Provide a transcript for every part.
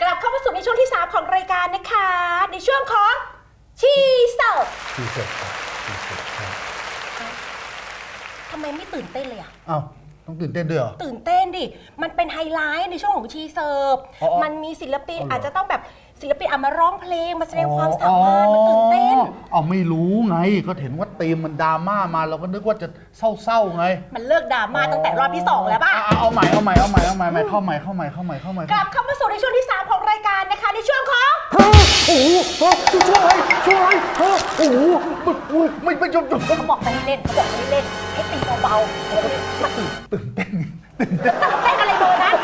กลับเข้ามาสู่ในช่วงที่ 3 ของรายการนะคะ ในช่วงของชีเสิร์ฟทีเสร็จครับทีเสร็จครับทำไมไม่ตื่นเต้นเลยอะเอ้าต้องตื่นเต้นด้วยเหรอ ตื่นเต้นดิ มันเป็นไฮไลท์ในช่วงของชีเสิร์ฟ อ๋ออ๋อมันมีศิลปินอ๋อเหรอออาจจะต้องแบบ ศิลปินเอามาร้องเพลงมาแสดงความสามารถมันตื่นเต้น อ๋อไม่รู้ไงก็เห็นว่าธีมมันดราม่ามาเราก็นึกว่าจะเศร้าๆไงมันเลิกดราม่าตั้งแต่รอบที่2แล้วป่ะอ่เอาเอาใหม่เอาใหม่เอาใหม่เอาใหม่เอาใหม่เข้าใหม่เข้าใหม่เข้าใหม่เข้าใหม่กลับเข้ามาสู่ในช่วงที่ 3 ของรายการนะคะในช่วงของโอ้โหช่วยช่วยโอ้โหไม่ไม่จบจบเขาบอกไม่ให้เล่นเขาบอกไม่ให้เล่นให้ตีเบาๆมันตื่นตื่นเต้นเต้นอะไรเบอร์นั้น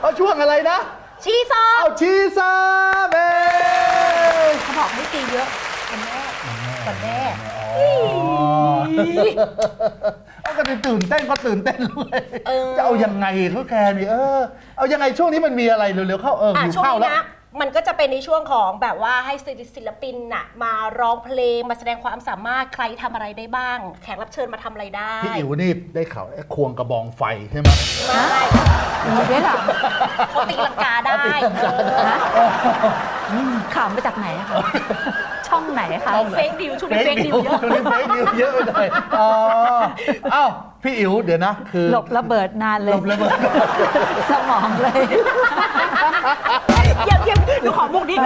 เอาช่วงอะไรนะ ชีเสิร์เอาฟชีซาเบเขาบอกให้ตีเยอะวันแรกวันแรกเอาก็ตื่นเต้นก็ตื่นเต้นเลยเออจะเอายังไงเขาแกนี่เออ เอายังไงช่วงนี้มันมีอะไรเร็วๆเข้าเอออะหิวช่วงข้าวนี้แล้ว นะ มันก็จะเป็นในช่วงของแบบว่าให้ศิลปินน่ะมาร้องเพลงมาแสดงความสามารถใครทำอะไรได้บ้าง แขกรับเชิญมาทำอะไรได้พี่อิ๋วนี่ได้ข่าวไอ้ควงกระบองไฟใช่ไหมไม่มีด้วยเหรอเขาตีลังกาได้ฮะข่าวมาจากไหนอะคะ ช่องไหนคะเฟกดิวช่วงนี้เฟกดิวเยอะช่วงนี้เฟกนิวเยอะไปหน่อยอ๋อเอ้าพี่อิ๋วเดี๋ยวนะ คือหลบระเบิดนานเลย หลบระเบิด สมองเลย เยี่ยมเยี่ยมดูขอมุกนี้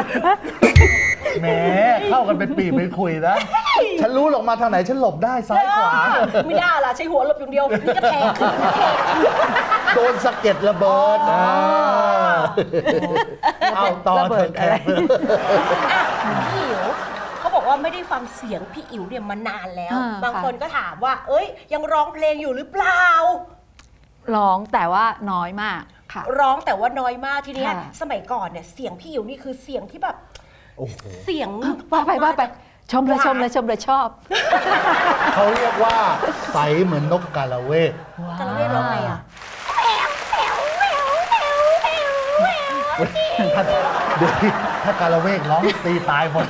แหมเข้ากันเป็นปีเป็นคุยนะ ฉันรู้หรอกมาทางไหนฉันหลบได้ซ้ายขวา ไม่ได้ล่ะใช้หัวหลบอย่างเดียวนี่ก็แทงขึ้นแทงโดนสะเก็ดระเบิดอ๋อาเอาต่อระเบิเถิดดอะไรแขกอะพี่อิ๋วเขาบอกว่าไม่ได้ฟังเสียงพี่อิ๋วเนี่ยมานานแล้วอ่าบางค่ะคนก็ถามว่า เอ้ย ยังร้องเพลงอยู่หรือเปล่า ร้องแต่ว่าน้อยมากค่ะ ร้องแต่ว่าน้อยมากทีเนี้ยค่ะ สมัยก่อนเนี่ยเสียงพี่อิ๋วนี่คือเสียงที่แบบโอ้โหเสียงว่าไปว่าไปชมเลยชมเลยชมเลยชอบเขาเรียกว่าใสเหมือนนกกาละเวกกาละเวทร้องไงอะถ้าเดี๋ยวถ้ากาละเวกร้องตีตายหมด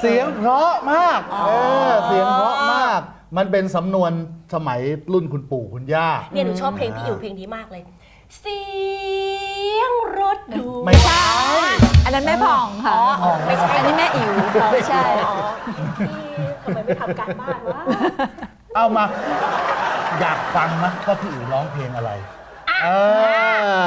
เสียงเพราะมากเออเสียงเพราะมาก มันเป็นสำนวนสมัยรุ่นคุณปู่คุณย่า เนี่ยหนูชอบเพลงพี่อิ๋วเพลงนี้มากเลย เสียงรถดูไม่ใช่ อันนั้นแม่ผ่องค่ะ อ๋อไม่ใช่อันนี้แม่อิ๋วไม่ใช่ อ๋อทำไมไม่ทำการบ้านวะเอามา อยากฟังนะว่าพี่อิ๋วร้องเพลงอะไรอะเอ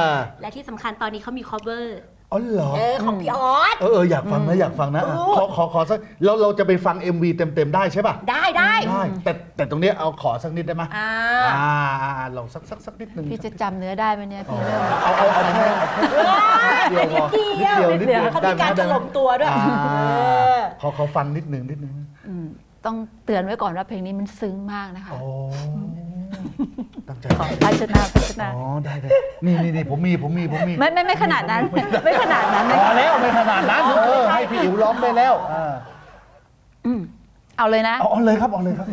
อ และที่สำคัญตอนนี้เขามี cover อ๋อเหรอ เออของพี่ออส เออเอออยากฟังนะ อยากฟังนะอะเออขอขอขอสักเราเราจะไปฟัง MV เต็ม ๆ ได้ใช่ป่ะ ได้ได้ได้แต่แต่ตรงเนี้ยเอาขอสักนิดได้ไหมอ่าอ่าอ่าอ่าลองสักสักสักนิดนึงพี่จะจำเนื้อได้ไหมเนี่ยพี่เริ่ม เอาเอาเอาแค่เอาแค่นิดเดียวพอนิดเดียวนิดเดียวเขาได้มีไหมการถได้ไหมล่มตัวด้วยอ่าเออ ขอขอฟังนิดนึงนิดนึงอืมต้องเตือนไว้ก่อนว่าเพลงนี้มันซึ้งมากนะคะ โอ้ ตั้งใจขอพัชนาพัชนาอ๋อได้ได้นี่นี่นี่ผมมีผมมีผมมีไม่ไม่ไม่ขนาดนั้น ไม่ขนาดนั้นพไม่อแล้วไม่ขนาดนั้นเออให้พี่อิ๋วร้องได้แล้วอ่าอืมเอาเลยนะ เอาเอาเลยครับเอาเลยครับ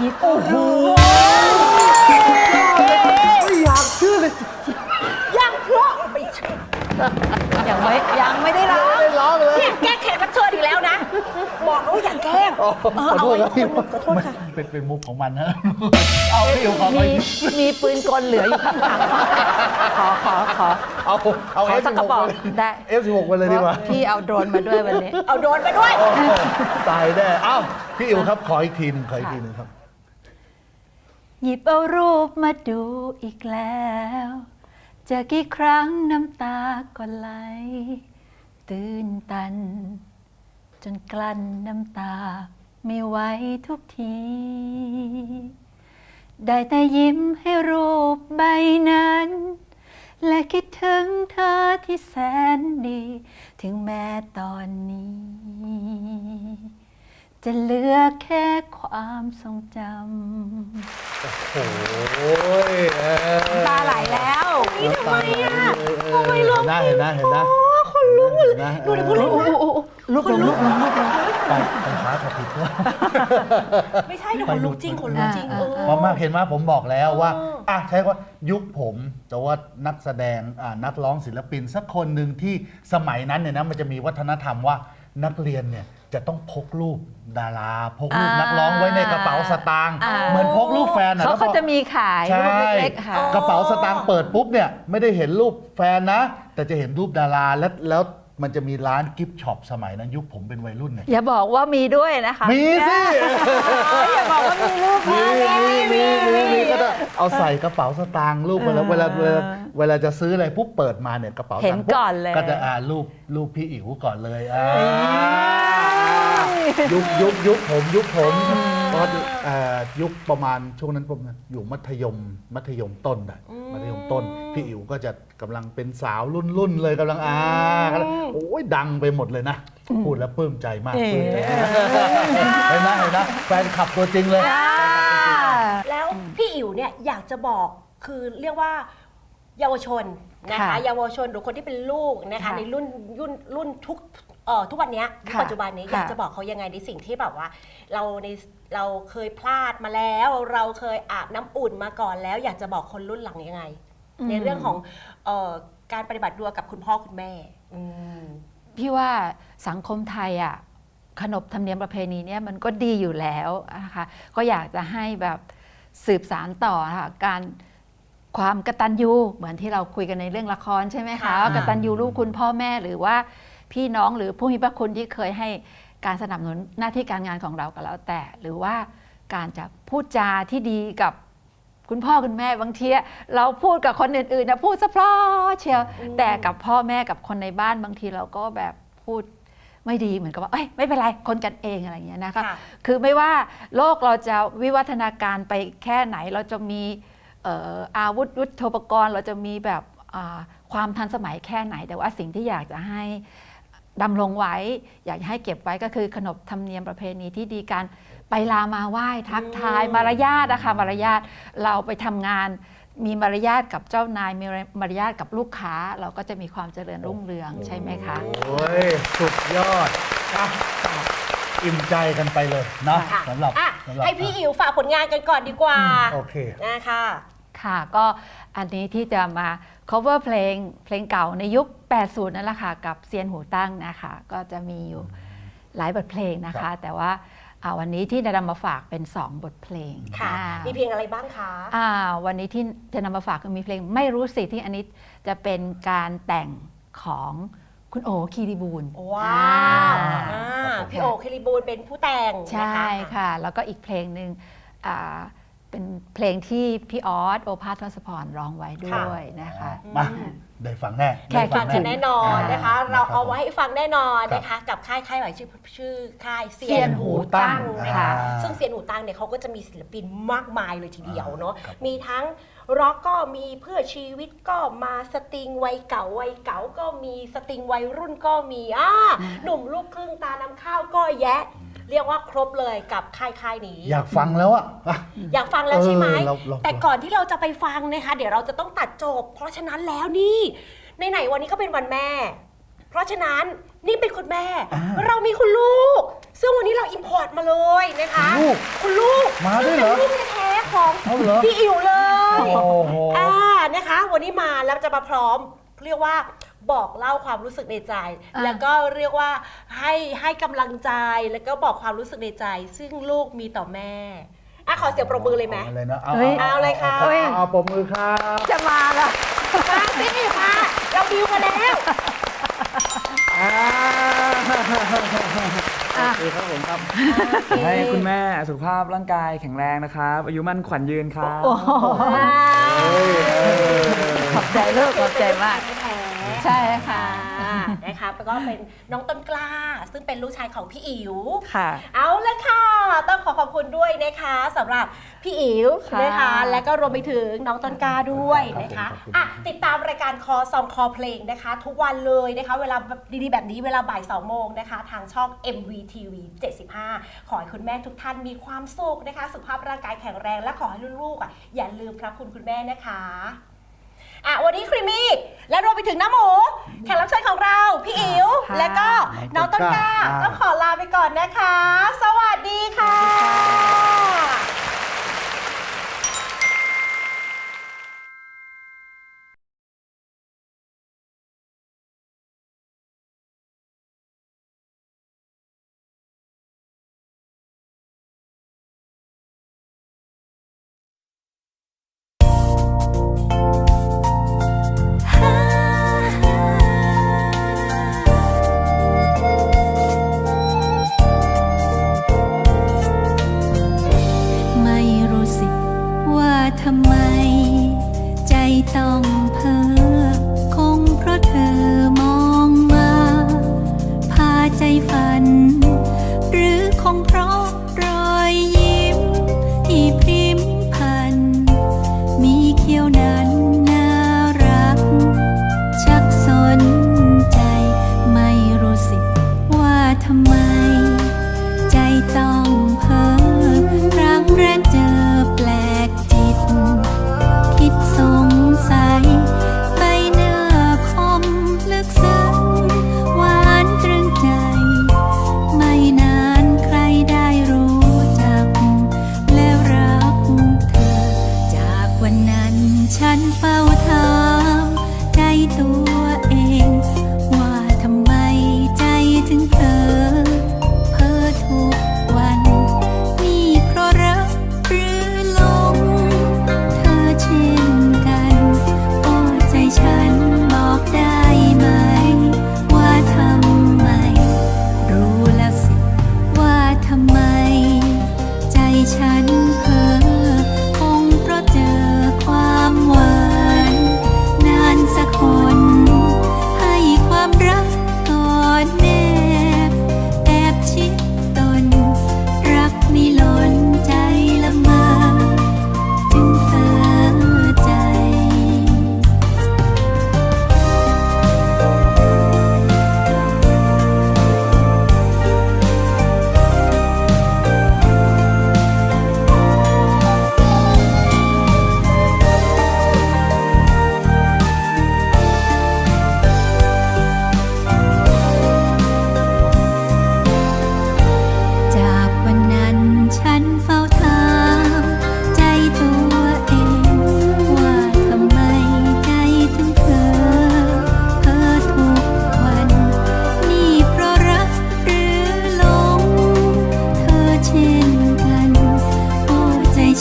ยิบโอ้โหไม่อยากเชื่อเลยยังเพราะไม่ใช่ยังไม่ยังไม่ได้ร้อ เออขอเอาโทษไว้ครับทุพี่กคนขอโทษค่ะ มันเป็นเป็นมุกของมันนะเอาพี่อิ๋วขอไปมีมีปืนกลเหลืออยู่ข้างหลังขอขอขอ เอาเอาขอสักกระบอกได้ เอฟสิบหกไปเลยดีกว่าพี่เอาโดรนมาด้วยวันนี้ เอาโดนไปด้วย โอ้โหตายแน่อ้าวพี่อิ๋วครับขออีกทีหนึงขออีกทีหนึงครับ หยิบเอารูปมาดูอีกแล้ว จะกี่ครั้งน้ำตาก็ไหล ตื่นตันจ นกลั้นน้ำตา ไม่ไหวทุกที ได้แต่ยิ้มให้รูปใบนั้น และคิดถึงเธอที่แสนดี ถึงแม้ตอนนี้ จะเหลือแค่ความทรงจำโอ้ยเออตาไหลแล้วนี่ทำไมอะทำไมร้องเห็นนะเห็นนะคนลุกหมดเลยนะดูดิพูดเล่นนะ ลุกลงลุกลงลุกลงไปไปขาขับผิดว่าไม่ใช่เดี๋ยวคนลุกจริงคนลุกจริงอ่าเออเพราะมากเห็นว่าผมบอกแล้วว่าเอออ่อะใช้ว่ายุคผมแต่ว่านักแสดงอ่านักร้องศิลปิน สักคนหนึ่งที่สมัยนั้นเนี่ยนะมันจะมีวัฒนธรรมว่านักเรียนเนี่ยจะจะต้องพกรูปดาราพกรูปอ่านันักร้องไว้ในกระเป๋าสตางค์อ่า เหมือนพกรูปแฟนอะเขาแล้วพเขาอ จะมีขายใช่ รูปเล็กๆค่ะ กระเป๋าสตางค์เปิดปุ๊บเนี่ยไม่ได้เห็นรูปแฟนนะ แต่จะเห็นรูปดาราแล้วแล้ว มันจะมีร้านกิฟต์ช็อปสมัยนั้นยุคผมเป็นวัยรุ่นเนี่ยอย่าบอกว่ามีด้วยนะคะมีสิ อย่าบอกว่ามีรูปมีนะมีมีมีมีก็ได้เอาใส่กระเป๋าสตางค์รูปเวลาเวลาเวลาเวลาจะซื้ออะไรปุ๊บเปิดมาเนี่ยกระเป๋าสเห็ตานงค์ปุ๊บก่อนเลยก็จะอ่ารูปรูปพี่อิ๋วก่อนเลยอ่า ยุคยุคยุคผมยุคผมก็เอ่อยุคประมาณช่วงนั้นผมอยู่มัธยมมัธยมต้นอะมัธยมต้น พี่อิ๋วก็จะกำลังเป็นสาวรุ่นรุ่นๆเลยกำลังอ่าโอ้ยดังไปหมดเลยนะ พูดแล้วปลื้มใจมากปลื้มใจมากเห็นไหมเห็นไหมแฟนขับตัวจริงเลย แล้วพี่อิ๋วเนี่ยอยากจะบอกคือเรียกว่าเยาวชนนะคะค่ะเยาวชนหรือคนที่เป็นลูกนะคะค่ะ ในรุ่นรุ่นรุ่นทุก เอ่อทุกวันเนี้ยยุคค่ะปัจจุบันนี้ค่ะอยากจะบอกเขายังไงในสิ่งที่แบบว่า เราในเราเคยพลาดมาแล้ว เราเคยอาบน้ำอุ่นมาก่อนแล้ว อยากจะบอกคนรุ่นหลังยังไง ในเรื่องของเอ่อการปฏิบัติตัวกับคุณพ่อคุณแม่อืม พี่ว่าสังคมไทยอะขนบธรรมเนียมประเพณีเนี่ยมันก็ดีอยู่แล้วนะคะก็อยากจะให้แบบสืบสารต่อนะคะการความกตัญญูเหมือนที่เราคุยกันในเรื่องละครใช่ไหมคะค่ะ ว่ากตัญญูลูกคุณพ่อแม่หรือว่า พี่น้องหรือผู้มีพระคุณที่เคยให้การสนับสนุนหน้าที่การงานของเราก็แล้วแต่ หรือว่าการจะพูดจาที่ดีกับคุณพ่อคุณแม่บางทีเราพูดกับคนอื่นๆนะพูดสะเพราะเชียวอืมแต่กับพ่อแม่กับคนในบ้านบางทีเราก็แบบพูดไม่ดีเหมือนกับว่าเอ้ยไม่เป็นไรคนกันเองอะไรอย่างเงี้ยนะคะค่ะคือไม่ว่าโลกเราจะวิวัฒนาการไปแค่ไหนเราจะมีเอ่ออาวุธยุทโธปกรณ์ เราจะมีแบบอ่าความทันสมัยแค่ไหน แต่ว่าสิ่งที่อยากจะให้ ดำรงไว้ อยากจะให้เก็บไว้ก็คือขนบธรรมเนียมประเพณีที่ดีการไปลามาไหว้ทักทายอืมมารยาทนะคะมารยาทเราไปทำงาน มีมารยาทกับเจ้านายมีมารยาทกับลูกค้า เราก็จะมีความเจริญรุ่งเรืองใช่ไหมคะ โอ้ย สุดยอดอะอิ่มใจกันไปเลยเนาะค่ะสำหรับอะสำหรับให้พี่อิ๋วฝากผลงานกันก่อนดีกว่าโอเค นะคะ ค่ะก็อันนี้ที่จะมา cover เพลงเพลงเก่าในยุค 80 นั่นแหละค่ะ กับเซียนหูตั้งนะคะ ก็จะมีอยู่หลายบทเพลงนะครัคะบแต่ว่าอ่าวันนี้ที่จะนำมาฝากเป็น 2 บทเพลงค่ะอ่ามีเพลงอะไรบ้างคะอ่าวันนี้ที่จะนำมาฝากก็มีเพลงไม่รู้สิที่อันนี้จะเป็นการแต่งของคุณโอคีรีบูลว้าวอ่าอ่าพี่โอคิริบูลเป็นผู้แต่งใช่นะคะค่ะ แล้วก็อีกเพลงหนึ่งอ่า เป็นเพลงที่พี่ออสโอภาสทศพรร้องไว้ด้วยนะคะ มาได้ฟังแน่แค่ได้ฟังกันแน่นอนนะคะอ่เราเอาไว้คบให้ฟังแน่นอนครับนะคะกับค่ายค่ายใหม่ชื่อชื่อค่ายเซีเซียยนนหูหูตั้ตั้งงนะคะอ่าซึ่งเซียนหูตั้งเนี่ยเขาก็จะมีศิลปินมากมายเลยทีเดียวเนาะครับมีทั้งร็อกก็มีเพื่อชีวิตก็มาสตริงวัยเก่าวัยเก่าก็มีสตริงวัยรุ่นก็มีอ่าหนุ่มลูกครึ่งตาน้ำข้าวก็แยะ เรียกว่าครบเลยกับค่ายค่ายนี้ อยากฟังแล้วอะอะอยากฟังแล้วใช่ไหม เออเราเรา แต่ก่อนที่เราจะไปฟังนะคะ เดี๋ยวเราจะต้องตัดจบ เพราะฉะนั้นแล้วนี่ไหนๆวันนี้ก็เป็นวันแม่ เพราะฉะนั้นนี่เป็นคุณแม่ อ่าเรามีคุณลูก ซึ่งวันนี้เราอิมพอร์ตมาเลยนะคะคุณลูกคุณลูกมาด้วยเหรอซึ่งเป็นลูกแท้ๆของเอาเหรอ พี่อิ๋วเลย โอ้โห อ่านะคะ วันนี้มาแล้วจะมาพร้อม เรียกว่าบอกเล่าความรู้สึกในใจ อ่า แล้วก็เรียกว่าให้ให้กำลังใจแล้วก็บอกความรู้สึกในใจ ซึ่งลูกมีต่อแม่อะขอเสียงปรบมือเลยไหมอาเลยนะเอาเฮ้ยเอาเลยค่ะ เอาเอาเอาปรบมือครับจะมาแล้วมาสิมาเราดิวกันแล้ว อ่าอะโอเคครับผมครับให้คุณแม่สุขภาพร่างกายแข็งแรงนะครับ อายุมั่นขวัญยืนครับ โอ้โห เฮ้ยเออขอบ ใจลูกขอบใจมาก แท้ๆใช่ค่ะอ่านะคะแล้วก็เป็นน้องต้นกล้า ซึ่งเป็นลูกชายของพี่อิ๋ว ค่ะ เอาละค่ะ ต้องขอขอบคุณด้วยนะคะสำหรับพี่อิ๋วค่ะนะคะ และก็รวมไปถึงน้องต้นกล้าด้วยนะคะขอบคุณ อะติดตามรายการคอซองคอเพลงนะคะ ทุกวันเลยนะคะ เวลาดีๆแบบนี้เวลาบ่าย2โมงนะคะ ทางช่อง MVTV 75 ขอให้คุณแม่ทุกท่านมีความสุขนะคะ สุขภาพร่างกายแข็งแรง และขอให้ลูกๆอะอย่าลืมพระคุณคุณแม่นะคะ อะวันนี้ครีมมี่และรวมไปถึงน้าหมู แขกรับเชิญของเราพี่อิ๋วค่ะ และก็น้องต้นกล้าอ่าต้องขอลาไปก่อนนะคะ สวัสดีค่ะ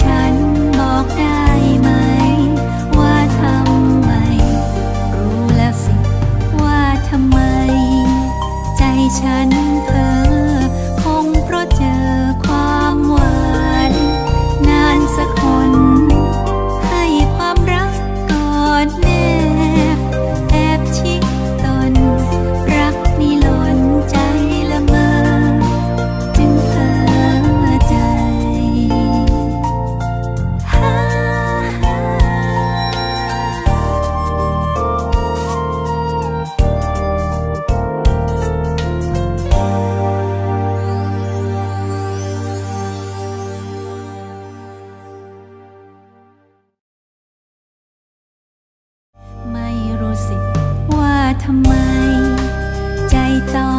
อ้ ทำไม ใจต่อ